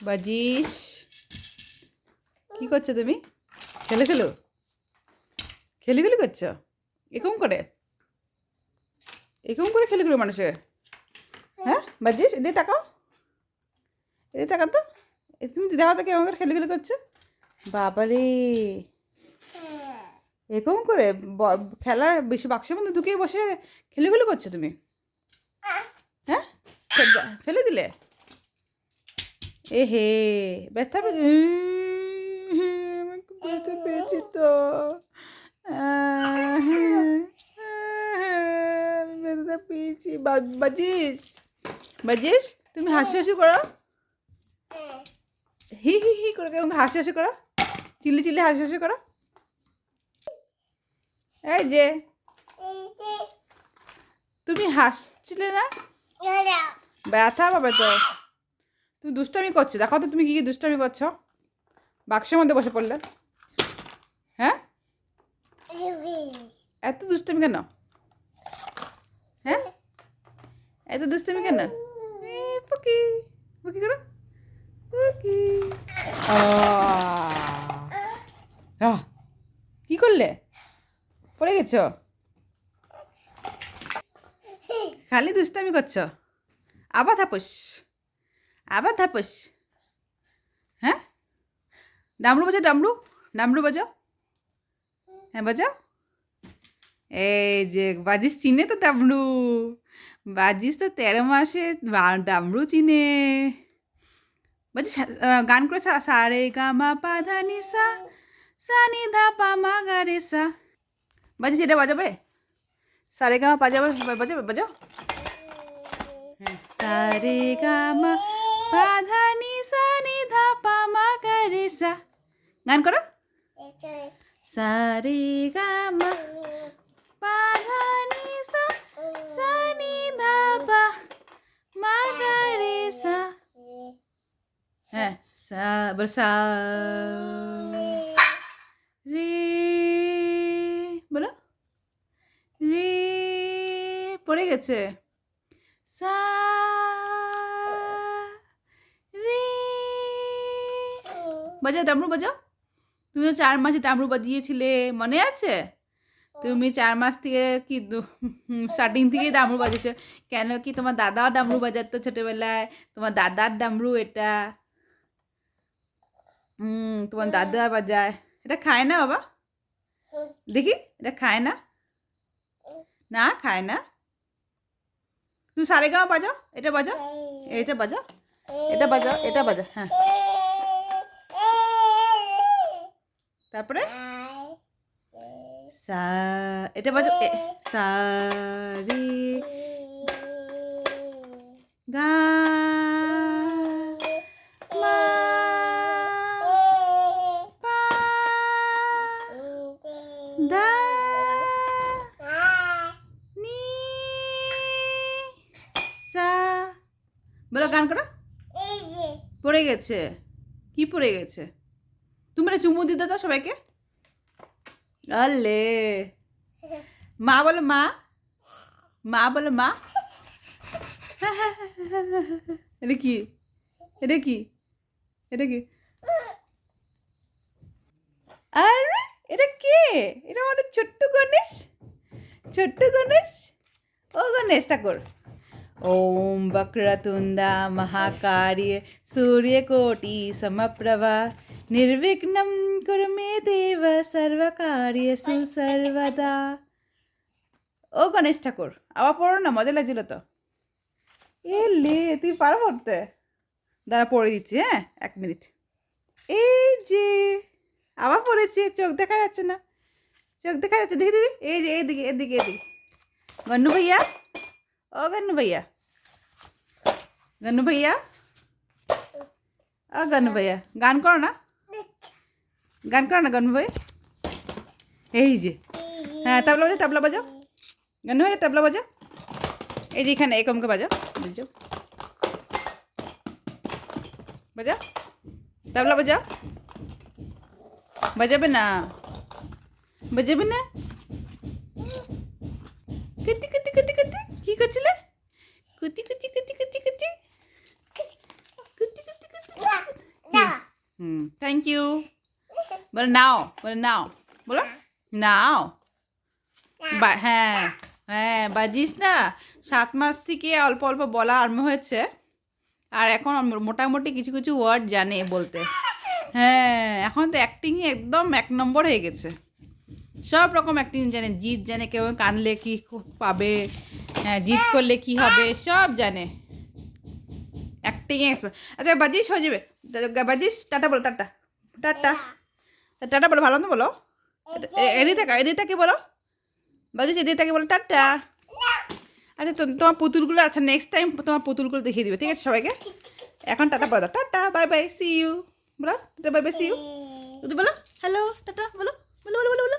বাজিস কি করছ তুমি? খেলে, খেলো? খেলি খেলি করছ? এরকম করে? এরকম করে খেলে খেলো মানুষে হ্যাঁ? বাজিস এদিকে তাকাও। এদিকে তাকাও তো। তুমি দেখো তো কেমন করে খেলে খেলে করছ। বাবারে। এরকম করে খেলার বেশি বাক্সের মধ্যে ঢুকিয়ে বসে খেলে খেলে করছ তুমি? হ্যাঁ? ফেলে দিলে? এ হে ব্যথা আমাকে ব্যথা পেয়েছি তো। আমি ব্যথা পেয়েছি। বাজিস বাজিস তুমি হাসি হাসি করো। হি হি হি করে কেমন হাসি হাসি করো? চিল্লি চিল্লি হাসি হাসি করো। এই যে তুমি হাসছিলে না। ব্যথা পাবে তো। তুমি দুষ্টামি করছ দেখো তো তুমি কী কী দুষ্টামি করছ। বাক্সের মধ্যে বসে পড়লে। হ্যাঁ? এত দুষ্টামি কেন? হ্যাঁ? এত দুষ্টামি কেন? পুকি। পুকি করো। পুকি। কি করলে? পড়ে গেছো? খালি দুষ্টামি করছ। আবার থাপস। আবার থাপস। হ্যাঁ? ডামরু বাজাও ডামরু। ডামরু বাজাও হ্যাঁ বাজাও এই যে, বাজিস চিনে তো ডামরু। বাজিস তো তেরো মাসে ডামরু চিনে। বাজিস গান করে সা সা রে গা মা পা ধা নি সা সা নি ধা পা মা গা রে সা। বাজিস এটা বাজাবে? সা রে গা মা বাজাবে বাজাবে বাজাও হ্যাঁ। সা রে গা মা রাধা নিসা নিধা পামা গারে সা। গান করো। সা রে পাধা নিসা সা নিধা পা মা গারে সা। হ্যাঁ সা বরসা রে, বলো। রে, পড়ে গেছে। বাজাও ডামরু বাজাও। তুমি তো চার মাসে ডামরু বাজিয়েছিলে মনে আছে? তুমি চার মাস থেকে কি স্টার্টিং থেকেই ডামরু বাজিয়েছো। কেন কি তোমার দাদাও ডামরু বাজাতো ছোটোবেলায়? তোমার দাদার ডামরু এটা। হুম তোমার দাদা বাজায়। এটা খায় না বাবা? দেখি এটা খায় না? না খায় না? তুমি সারে গাঁ বাজাও? এটা বাজাও? এটা বাজাও? এটা বাজাও এটা বাজাও হ্যাঁ। তারপরে? সা এটা বাজাও এ, সা রে গা মা পা দা নি সা। বলো গান করো। পড়ে গেছে। কি পড়ে গেছে? তুমি চুমু দিতে তো সবাইকে। আলে মা বলো মা। মা বলো মা। এটা কি? এটা কি? এটা কি? আরে, এটা কে? এটা আমাদের ছোট্ট গণেশ। ছোট্ট গণেশ? ও গণেশ ঠাকুর। ॐ वक्रतुन्दा महाकार्य सूर्यकोटि समप्रभा, निर्विघ्नं कुरु मे देव सर्वकार्यसु सर्वदा। ও গণেশ ঠাকুর আবার পড়ো না মজা লাগছিল তো এ লে তুই পারো পড়তে দাঁড়া পড়ে দিচ্ছি হ্যাঁ এক মিনিট এই যে আবার পড়েছি চোখ দেখা যাচ্ছে না চোখ দেখা যাচ্ছে দেখি দিদি এই যে এদিকে এদিকে এদিকে গন্নু ভাইয়া गन्नू भैया। गन्नू भैया? अ, गन्नू भैया। गान कौन ना। गान कौन ना गन्नू भैया। यही जी हाँ तबला बजा तबला बजा गन्नू भैया, तबला बजा ये जी खाना एकम के बजा बजा बजा तबला बजा बजा बिना। बजे बिना। করছিলে? কুতি কুতি কুতি কুতি কুতি কুতি কুতি কুতি হুম থ্যাংক ইউ বলো নাও বলো নাও বলো। নাও। বা হ্যাঁ হ্যাঁ বাজিস না। সাত মাস থেকে অল্প অল্প বলা আরম্ভ হয়েছে। আর এখন মোটামুটি কিছু কিছু ওয়ার্ড জানে বলতে। হ্যাঁ এখন তো অ্যাক্টিং একদম এক নম্বর হয়ে গেছে। সব রকম অ্যাক্টিং জানে জিত জানে কেউ কানলে কি পাবে হ্যাঁ জিত করলে কি হবে সব জানে। অ্যাক্টিং এক্সপার্ট আচ্ছা বাজিস হয়ে যাবে। বাজিস টাটা বলো টাটা। টাটা। টাটা বলো ভালো তো বলো। এদিকে থাকা এদিকে থাকে বলো। বাজিস এদিকে থাকে বলো টাটা। আচ্ছা তো তোমার পুতুলগুলো আচ্ছা নেক্সট টাইম তোমার পুতুলগুলো দেখিয়ে দিবে ঠিক আছে সবাইকে? এখন টাটা বলো tata bye bye see you বলো tata bye bye see you বলো হ্যালো টাটা বলো বলো বলো বলো বলো।